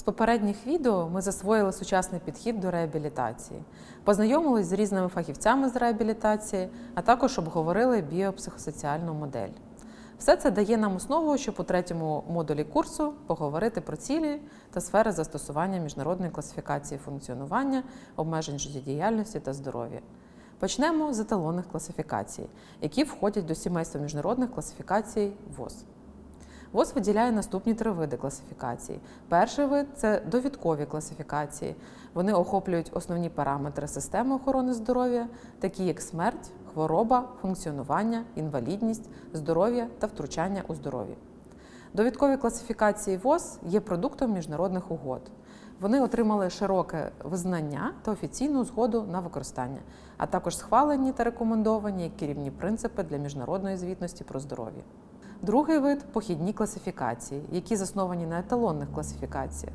З попередніх відео ми засвоїли сучасний підхід до реабілітації, познайомились з різними фахівцями з реабілітації, а також обговорили біопсихосоціальну модель. Все це дає нам основу, щоб у третьому модулі курсу поговорити про цілі та сфери застосування міжнародної класифікації функціонування, обмежень життєдіяльності та здоров'я. Почнемо з еталонних класифікацій, які входять до сімейства міжнародних класифікацій ВОЗ. ВОЗ виділяє наступні три види класифікацій. Перший вид це довідкові класифікації. Вони охоплюють основні параметри системи охорони здоров'я, такі як смерть, хвороба, функціонування, інвалідність, здоров'я та втручання у здоров'я. Довідкові класифікації ВОЗ є продуктом міжнародних угод. Вони отримали широке визнання та офіційну згоду на використання, а також схвалені та рекомендовані як керівні принципи для міжнародної звітності про здоров'я. Другий вид похідні класифікації, які засновані на еталонних класифікаціях.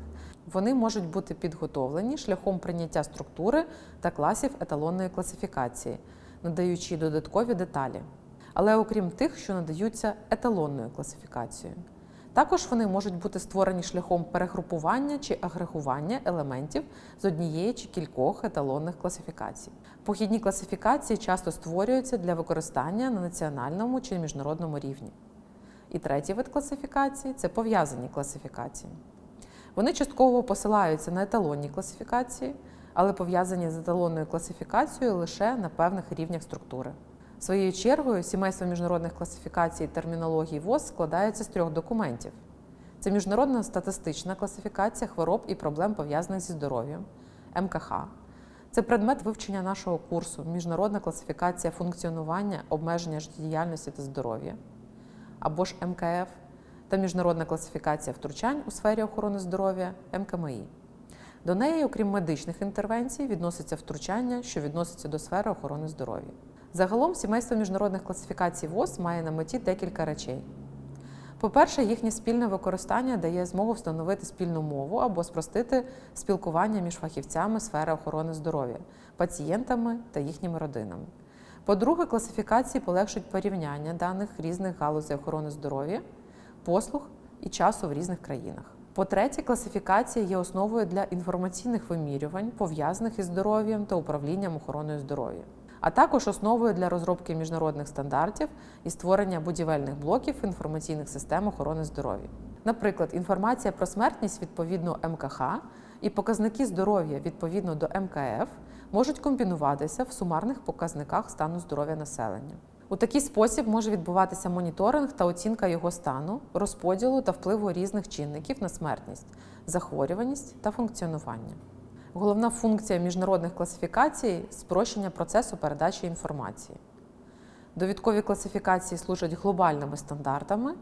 Вони можуть бути підготовлені шляхом прийняття структури та класів еталонної класифікації, надаючи додаткові деталі. Але окрім тих, що надаються еталонною класифікацією. Також вони можуть бути створені шляхом перегрупування чи агрегування елементів з однієї чи кількох еталонних класифікацій. Похідні класифікації часто створюються для використання на національному чи міжнародному рівні. І третій вид класифікації це пов'язані класифікації. Вони частково посилаються на еталонні класифікації, але пов'язані з еталонною класифікацією лише на певних рівнях структури. Своєю чергою, сімейство міжнародних класифікацій термінології ВОЗ складається з трьох документів: це міжнародна статистична класифікація хвороб і проблем пов'язаних зі здоров'ям МКХ. Це предмет вивчення нашого курсу Міжнародна класифікація функціонування, обмеження життєдіяльності та здоров'я або ж МКФ та міжнародна класифікація втручань у сфері охорони здоров'я МКМІ. До неї, окрім медичних інтервенцій, відноситься втручання, що відноситься до сфери охорони здоров'я. Загалом, сімейство міжнародних класифікацій ВОЗ має на меті декілька речей. По-перше, їхнє спільне використання дає змогу встановити спільну мову або спростити спілкування між фахівцями сфери охорони здоров'я, пацієнтами та їхніми родинами. По-друге, класифікації полегшують порівняння даних різних галузей охорони здоров'я, послуг і часу в різних країнах. По-третє, класифікація є основою для інформаційних вимірювань, пов'язаних із здоров'ям та управлінням охороною здоров'я, а також основою для розробки міжнародних стандартів і створення будівельних блоків інформаційних систем охорони здоров'я. Наприклад, інформація про смертність відповідно МКХ і показники здоров'я відповідно до МКФ можуть комбінуватися в сумарних показниках стану здоров'я населення. У такий спосіб може відбуватися моніторинг та оцінка його стану, розподілу та впливу різних чинників на смертність, захворюваність та функціонування. Головна функція міжнародних класифікацій спрощення процесу передачі інформації. Довідкові класифікації служать глобальними стандартами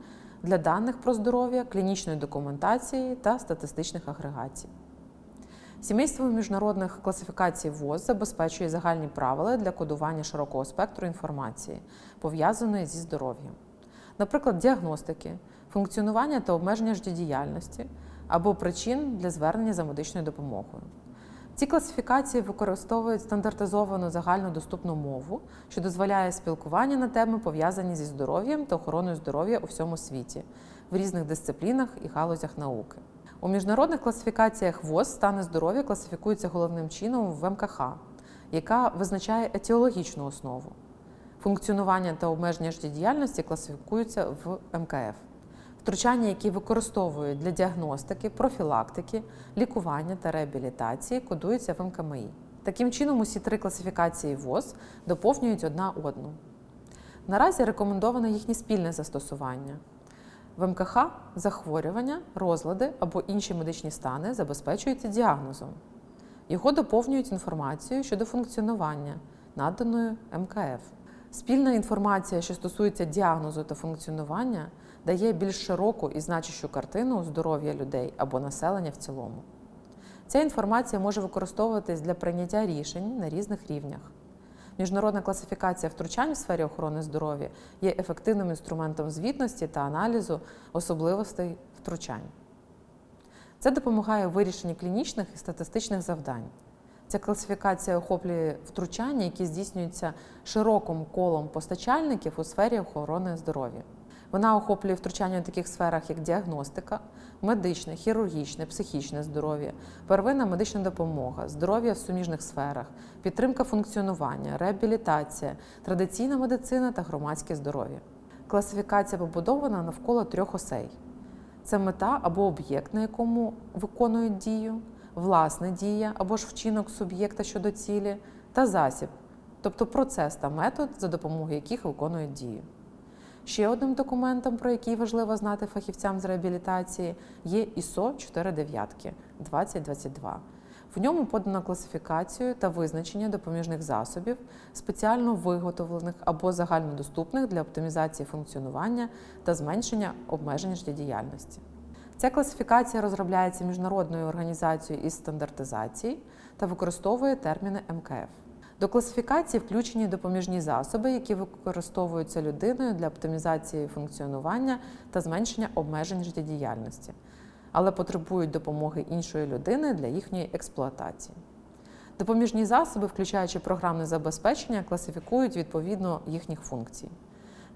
для даних про здоров'я, клінічної документації та статистичних агрегацій. Сімейство міжнародних класифікацій ВОЗ забезпечує загальні правила для кодування широкого спектру інформації, пов'язаної зі здоров'ям, наприклад, діагностики, функціонування та обмеження життєдіяльності або причин для звернення за медичною допомогою. Ці класифікації використовують стандартизовану загальну доступну мову, що дозволяє спілкування на теми, пов'язані зі здоров'ям та охороною здоров'я у всьому світі, в різних дисциплінах і галузях науки. У міжнародних класифікаціях ВОЗ стани здоров'я класифікуються головним чином в МКХ, яка визначає етіологічну основу. Функціонування та обмеження життєдіяльності класифікуються в МКФ. Втручання, які використовують для діагностики, профілактики, лікування та реабілітації, кодуються в МКМІ. Таким чином, усі три класифікації ВОЗ доповнюють одна одну. Наразі рекомендовано їхнє спільне застосування. В МКХ захворювання, розлади або інші медичні стани забезпечуються діагнозом. Його доповнюють інформацією щодо функціонування, наданою МКФ. Спільна інформація, що стосується діагнозу та функціонування, дає більш широку і значущу картину здоров'я людей або населення в цілому. Ця інформація може використовуватись для прийняття рішень на різних рівнях. Міжнародна класифікація втручань в сфері охорони здоров'я є ефективним інструментом звітності та аналізу особливостей втручань. Це допомагає вирішенні клінічних і статистичних завдань. Ця класифікація охоплює втручання, які здійснюються широким колом постачальників у сфері охорони здоров'я. Вона охоплює втручання в таких сферах, як діагностика, медичне, хірургічне, психічне здоров'я, первинна медична допомога, здоров'я в суміжних сферах, підтримка функціонування, реабілітація, традиційна медицина та громадське здоров'я. Класифікація побудована навколо трьох осей: це мета або об'єкт, на якому виконують дію, власна дія або ж вчинок суб'єкта щодо цілі, та засіб, тобто процес та метод, за допомогою яких виконують дію. Ще одним документом, про який важливо знати фахівцям з реабілітації, є ISO 49 2022. В ньому подано класифікацію та визначення допоміжних засобів, спеціально виготовлених або загальнодоступних для оптимізації функціонування та зменшення обмежень життєдіяльності. Ця класифікація розробляється міжнародною організацією із стандартизації та використовує терміни МКФ. До класифікації включені допоміжні засоби, які використовуються людиною для оптимізації функціонування та зменшення обмежень життєдіяльності, але потребують допомоги іншої людини для їхньої експлуатації. Допоміжні засоби, включаючи програмне забезпечення, класифікують відповідно їхніх функцій.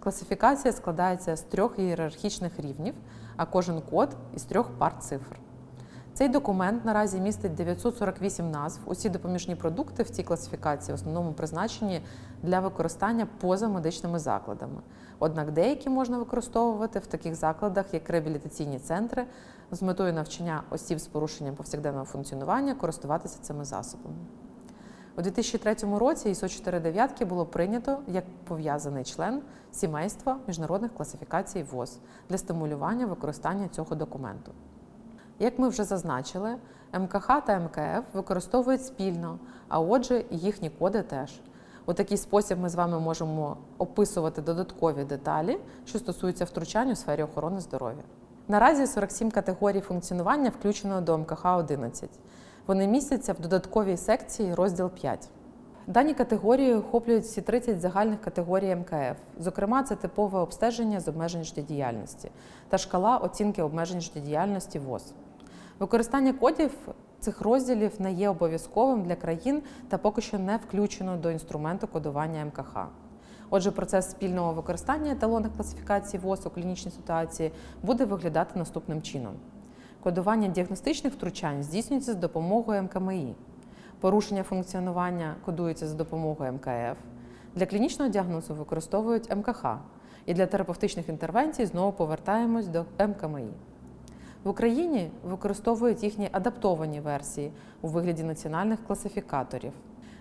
Класифікація складається з трьох ієрархічних рівнів, а кожен код із трьох пар цифр. Цей документ наразі містить 948 назв. Усі допоміжні продукти в цій класифікації в основному призначені для використання поза медичними закладами. Однак деякі можна використовувати в таких закладах, як реабілітаційні центри, з метою навчання осіб з порушенням повсякденного функціонування користуватися цими засобами. У 2003 році ISO 49 було прийнято як пов'язаний член сімейства міжнародних класифікацій ВОЗ для стимулювання використання цього документу. Як ми вже зазначили, МКХ та МКФ використовують спільно, а отже, їхні коди теж. У такий спосіб ми з вами можемо описувати додаткові деталі, що стосуються втручань у сфері охорони здоров'я. Наразі 47 категорій функціонування включено до МКХ 11. Вони містяться в додатковій секції розділ 5. Дані категорії охоплюють всі 30 загальних категорій МКФ. Зокрема, це типове обстеження з обмежень життєдіяльності та шкала оцінки обмежень життєдіяльності ВОЗ. Використання кодів цих розділів не є обов'язковим для країн та поки що не включено до інструменту кодування МКХ. Отже, процес спільного використання еталонних класифікацій ВОЗ у клінічній ситуації буде виглядати наступним чином. Кодування діагностичних втручань здійснюється з допомогою МКМІ. Порушення функціонування кодується за допомогою МКФ. Для клінічного діагнозу використовують МКХ. І для терапевтичних інтервенцій знову повертаємось до МКМІ. В Україні використовують їхні адаптовані версії у вигляді національних класифікаторів.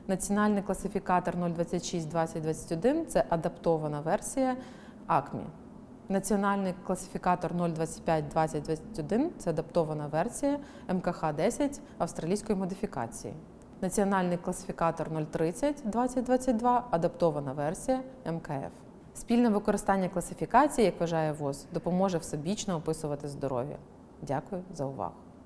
Національний класифікатор 026-2021 це адаптована версія АКМІ. Національний класифікатор 025-2021 це адаптована версія МКХ-10 австралійської модифікації. Національний класифікатор 030-2022 адаптована версія МКФ. Спільне використання класифікації, як вважає ВОЗ, допоможе всебічно описувати здоров'я. Дякую за увагу.